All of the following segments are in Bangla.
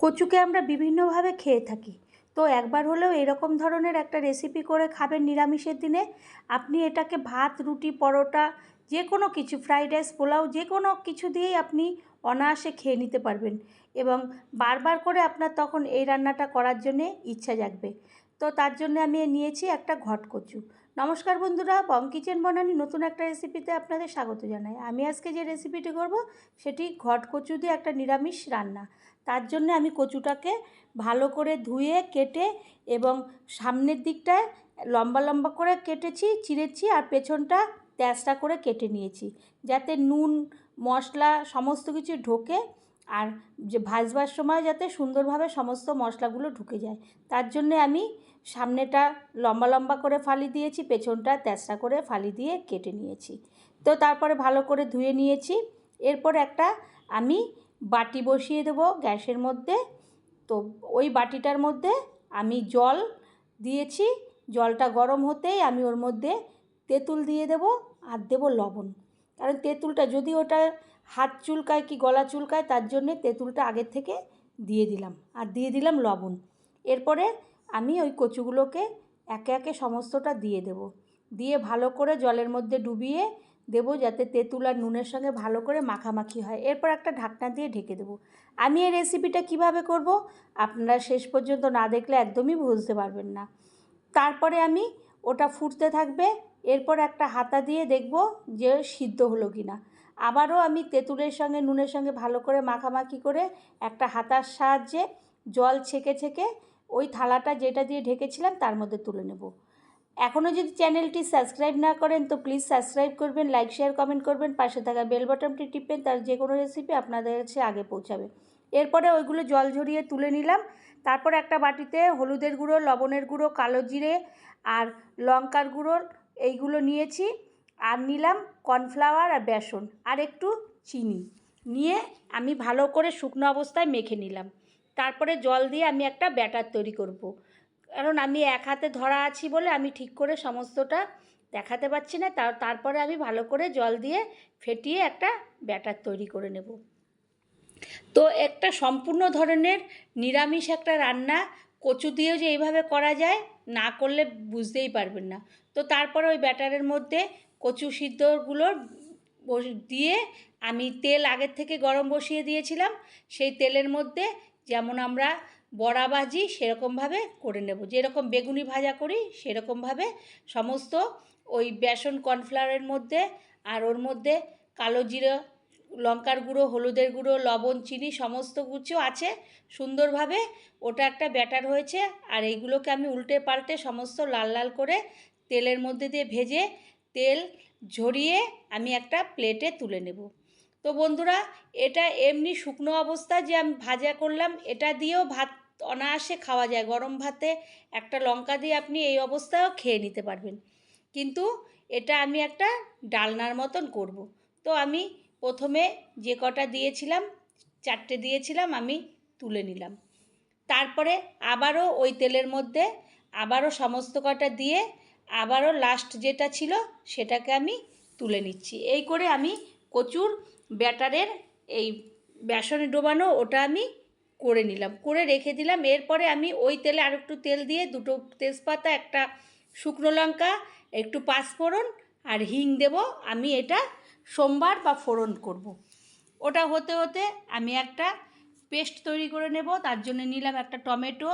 কচুকে আমরা বিভিন্নভাবে খেয়ে থাকি। তো একবার হলেও এরকম ধরনের একটা রেসিপি করে খাবেন নিরামিষের দিনে। আপনি এটাকে ভাত, রুটি, পরোটা যে কোনো কিছু ফ্রাইড রাইস পোলাও যে কোনো কিছু দিয়েই আপনি অনায়াসে খেয়ে নিতে পারবেন। এবং বারবার করে আপনার তখন এই রান্নাটা করার জন্যে ইচ্ছা জাগবে। তো তার জন্য আমি নিয়েছি একটা ঘট কচু। নমস্কার বন্ধুরা বং কিচেন বনানি নতুন একটা রেসিপিতে আপনাদের স্বাগত জানাই। আমি আজকে যে রেসিপিটি করব, সেটি ঘট কচু দিয়ে একটা নিরামিষ রান্না। তার জন্য আমি কচুটাকে ভালো করে ধুয়ে, কেটে এবং সামনের দিকটায় লম্বা লম্বা করে কেটেছি চিড়েছি আর পেছনটা তেঁচটা করে কেটে নিয়েছি। যাতে নুন, মশলা সমস্ত কিছু ঢোকে আর যে ভাজবার সময় যাতে সুন্দরভাবে সমস্ত মশলাগুলো ঢুকে যায়। তার জন্যে আমি সামনেটা লম্বা লম্বা করে ফালি দিয়েছি, পেছনটা তেঁচড়া করে ফালি দিয়ে কেটে নিয়েছি। তো তারপরে ভালো করে ধুয়ে নিয়েছি। এরপর একটা আমি বাটি বসিয়ে দেবো গ্যাসের মধ্যে। তো ওই বাটিটার মধ্যে আমি জল দিয়েছি। জলটা গরম হতেই আমি ওর মধ্যে তেঁতুল দিয়ে দেবো আর দেবো লবণ। কারণ তেঁতুলটা যদি ওটা হাত চুলকায় কি গলা চুলকায় তার জন্যে তেঁতুলটা আগের থেকে দিয়ে দিলাম। আর দিয়ে দিলাম লবণ। এরপরে আমি ওই কচুগুলোকে একে একে সমস্তটা দিয়ে দেব। দিয়ে ভালো করে জলের মধ্যে ডুবিয়ে দেবো যাতে তেঁতুল আর নুনের সঙ্গে ভালো করে মাখামাখি হয়। এরপর একটা ঢাকনা দিয়ে ঢেকে দেবো। আমি এই রেসিপিটা কীভাবে করব? আপনারা শেষ পর্যন্ত না দেখলে একদমই বুঝতে পারবেন না। তারপরে আমি ওটা ফুটতে থাকবে। এরপর একটা হাতা দিয়ে দেখব যে সিদ্ধ হলো কি না আবারও আমি তেঁতুলের সঙ্গে, নুনের সঙ্গে ভালো করে মাখামাখি করে একটা হাতার সাহায্যে জল ছেঁকে ছেঁকে ওই থালাটা যেটা দিয়ে ঢেকেছিলাম তার মধ্যে তুলে নেব। এখনও যদি চ্যানেলটি সাবস্ক্রাইব না করেন তো প্লিজ সাবস্ক্রাইব করবেন, লাইক, শেয়ার, কমেন্ট করবেন, পাশে থাকা বেল বাটনটি টিপবেন, তার যে কোনো রেসিপি আপনাদের কাছে আগে পৌঁছাবে। এরপরে ওইগুলো জল ঝরিয়ে তুলে নিলাম। তারপর একটা বাটিতে হলুদের গুঁড়ো, লবণের গুঁড়ো, কালো জিরে আর লঙ্কার গুঁড়ো এইগুলো নিয়েছি আর নিলাম কর্নফ্লাওয়ার আর বেসন আর একটু চিনি। নিয়ে আমি ভালো করে শুকনো অবস্থায় মেখে নিলাম। তারপরে জল দিয়ে আমি একটা ব্যাটার তৈরি করব। কারণ আমি এক হাতে ধরা আছি বলে আমি ঠিক করে সমস্তটা দেখাতে পারছি না। তার, তারপরে আমি ভালো করে জল দিয়ে ফেটিয়ে একটা ব্যাটার তৈরি করে নেব। তো একটা সম্পূর্ণ ধরনের নিরামিষ একটা রান্না কচু দিয়েও যে এইভাবে করা যায় না করলে বুঝতেই পারবেন না। তো তারপরে ওই ব্যাটারের মধ্যে কচু সিদ্ধগুলো দিয়ে আমি তেল আগের থেকে গরম বসিয়ে দিয়েছিলাম। সেই তেলের মধ্যে যেমন আমরা বড়া ভাজি সেরকমভাবে করে নেব। যেরকম বেগুনি ভাজা করি সেরকমভাবে সমস্ত ওই বেসন কর্নফ্লাওয়ারের মধ্যে আর ওর মধ্যে কালো জিরা, লঙ্কার গুঁড়ো, হলুদের গুঁড়ো, লবণ, চিনি সমস্ত কিছু আছে। সুন্দরভাবে ওটা একটা ব্যাটার হয়েছে আর এইগুলোকে আমি উল্টে পাল্টে সমস্ত লাল লাল করে তেলের মধ্যে দিয়ে ভেজে তেল ঝরিয়ে আমি একটা প্লেটে তুলে নেব। তো বন্ধুরা, এটা এমনি শুকনো অবস্থা যে আমি ভাজা করলাম, এটা দিয়েও ভাত অনায়াসে খাওয়া যায়। গরম ভাতে একটা লঙ্কা দিয়ে আপনি এই অবস্থায়ও খেয়ে নিতে পারবেন। কিন্তু এটা আমি একটা ডালনার মতন করব। তো আমি প্রথমে যে কটা দিয়েছিলাম, চারটে দিয়েছিলাম, আমি তুলে নিলাম। তারপরে আবারও ওই তেলের মধ্যে আবারও সমস্ত কটা দিয়ে আবারও লাস্ট যেটা ছিল, সেটাকে আমি তুলে নিচ্ছি। এই করে আমি কচুর ব্যাটারের এই বেসনে ডোবানো ওটা আমি করে নিলাম। করে রেখে দিলাম। এরপরে আমি ওই তেলে আর একটু তেল দিয়ে দুটো তেজপাতা, একটা শুকনো লঙ্কা, একটু পাঁচফোড়ন আর হিং দেব। আমি এটা সোমবার বা ফোড়ন করব। ওটা হতে হতে আমি একটা পেস্ট তৈরি করে নেব। তার জন্য নিলাম একটা টমেটো,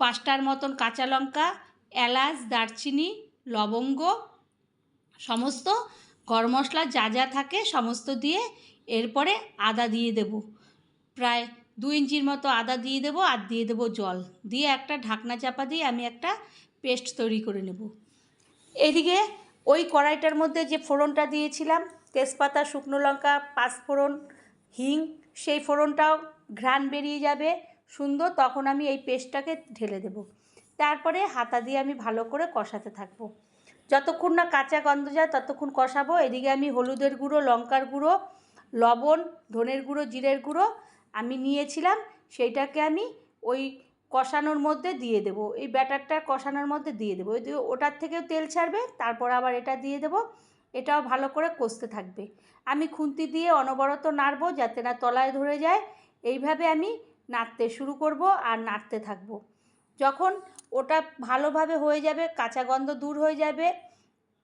পাঁচটার মতন কাঁচা লঙ্কা, এলাচ, দারচিনি, লবঙ্গ, সমস্ত গরম মশলা যা যা থাকে সমস্ত দিয়ে এরপরে আদা দিয়ে দেব। প্রায় দু ইঞ্চির মতো আদা দিয়ে দেবো আর দিয়ে দেবো জল। দিয়ে একটা ঢাকনা চাপা দিয়ে আমি একটা পেস্ট তৈরি করে নেব। এদিকে ওই কড়াইটার মধ্যে যে ফোড়নটা দিয়েছিলাম, তেজপাতা, শুকনো লঙ্কা পাঁচফোড়ন হিং, সেই ফোড়নটাও ঘ্রাণ বেরিয়ে যাবে, সুন্দর তখন আমি এই পেস্টটাকে ঢেলে দেব। তারপরে হাতা দিয়ে আমি ভালো করে কষাতে থাকব। যতক্ষণ না কাঁচা গন্ধ যায়, ততক্ষণ কষাবো। এদিকে আমি হলুদের গুঁড়ো, লঙ্কার গুঁড়ো, লবণ, ধনের গুঁড়ো, জিরের গুঁড়ো আমি নিয়েছিলাম। সেইটাকে আমি ওই কষানোর মধ্যে দিয়ে দেবো। এই ব্যাটারটা কষানোর মধ্যে দিয়ে দেবো। ওই ওটার থেকেও তেল ছাড়বে, তারপর আবার এটা দিয়ে দেবো। এটাও ভালো করে কষতে থাকবে। আমি খুন্তি দিয়ে অনবরত নাড়বো যাতে না তলায় ধরে যায়। এইভাবে আমি নাড়তে শুরু করব আর নাড়তে থাকব। যখন ওটা ভালোভাবে হয়ে যাবে, কাঁচা গন্ধ দূর হয়ে যাবে,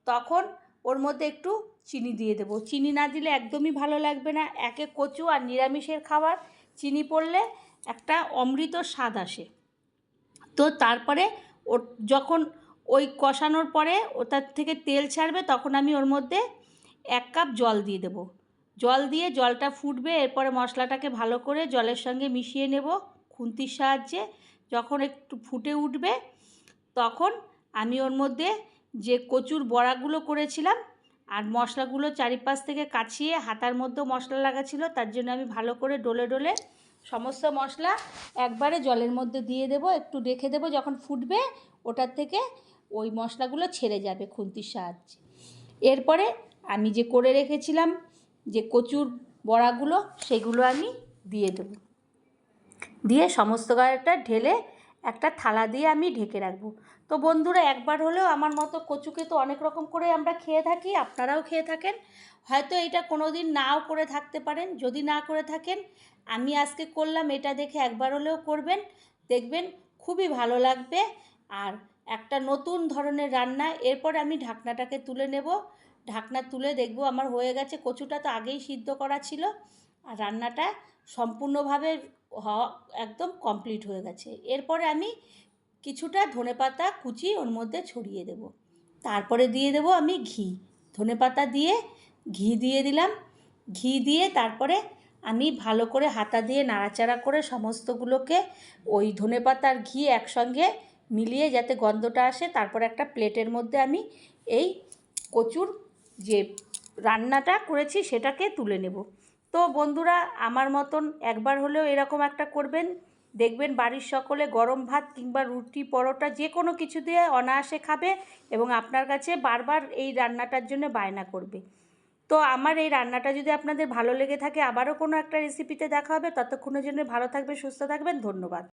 তখন ওর মধ্যে একটু চিনি দিয়ে দেবো। চিনি না দিলে একদমই ভালো লাগবে না। একে কচু আর নিরামিষের খাবার, চিনি পড়লে একটা অমৃত স্বাদ আসে। তো তারপরে ও যখন ওই কষানোর পরে ওটার থেকে তেল ছাড়বে, তখন আমি ওর মধ্যে এক কাপ জল দিয়ে দেবো। জল দিয়ে জলটা ফুটবে, এরপরে মশলাটাকে ভালো করে জলের সঙ্গে মিশিয়ে নেব খুন্তির সাহায্যে। যখন একটু ফুটে উঠবে, তখন আমি ওর মধ্যে যে কচুর বড়াগুলো করেছিলাম আর মশলাগুলো চারিপাশ থেকে কাছিয়ে হাতার মধ্যেও মশলা লাগা ছিল, তার জন্য আমি ভালো করে ডলে ডলে সমস্ত মশলা একবারে জলের মধ্যে দিয়ে দেবো, একটু রেখে দেবো, যখন ফুটবে ওটার থেকে ওই মশলাগুলো ছেড়ে যাবে খুন্তির সাহায্যে। এরপরে আমি যে করে রেখেছিলাম যে কচুর বড়াগুলো, সেগুলো আমি দিয়ে দেবো। দিয়ে সমস্ত গাড়িটা ঢেলে একটা থালা দিয়ে আমি ঢেকে রাখব। তো বন্ধুরা, একবার হলেও আমার মতো কচুকে তো অনেক রকম করে আমরা খেয়ে থাকি, আপনারাও খেয়ে থাকেন। হয়তো এটা কোনো দিন নাও করে থাকতে পারেন, যদি না করে থাকেন, আমি আজকে করলাম, এটা দেখে একবার হলেও করবেন, দেখবেন খুবই ভালো লাগবে। আর একটা নতুন ধরনের রান্না, এরপর আমি ঢাকনাটাকে তুলে নেব। ঢাকনা তুলে দেখব আমার হয়ে গেছে, কচুটা তো আগেই সিদ্ধ করা ছিল। আর রান্নাটা সম্পূর্ণভাবে হওয়া একদম কমপ্লিট হয়ে গেছে। এরপরে আমি কিছুটা ধনেপাতা কুচি ওর মধ্যে ছড়িয়ে দেব। তারপরে দিয়ে দেব আমি ঘি। ধনেপাতা দিয়ে ঘি দিয়ে দিলাম। ঘি দিয়ে তারপরে আমি ভালো করে হাতা দিয়ে নাড়াচাড়া করে সমস্তগুলোকে ওই ধনেপাতার ঘি একসঙ্গে মিলিয়ে যাতে গন্ধটা আসে, তারপর একটা প্লেটের মধ্যে আমি এই কচুর যে রান্নাটা করেছি সেটাকে তুলে নেব। তো বন্ধুরা, আমার মতন একবার হলেও এরকম একটা করবেন। দেখবেন বাড়ির সকলে গরম ভাত কিংবা রুটি, পরোটা যে কোনো কিছু দিয়ে অনায়াসে খাবে এবং আপনার কাছে বারবার এই রান্নাটার জন্য বায়না করবে। তো আমার এই রান্নাটা যদি আপনাদের ভালো লেগে থাকে, আবারও কোনো একটা রেসিপিতে দেখা হবে। ততক্ষণের জন্য ভালো থাকবে সুস্থ থাকবেন। ধন্যবাদ।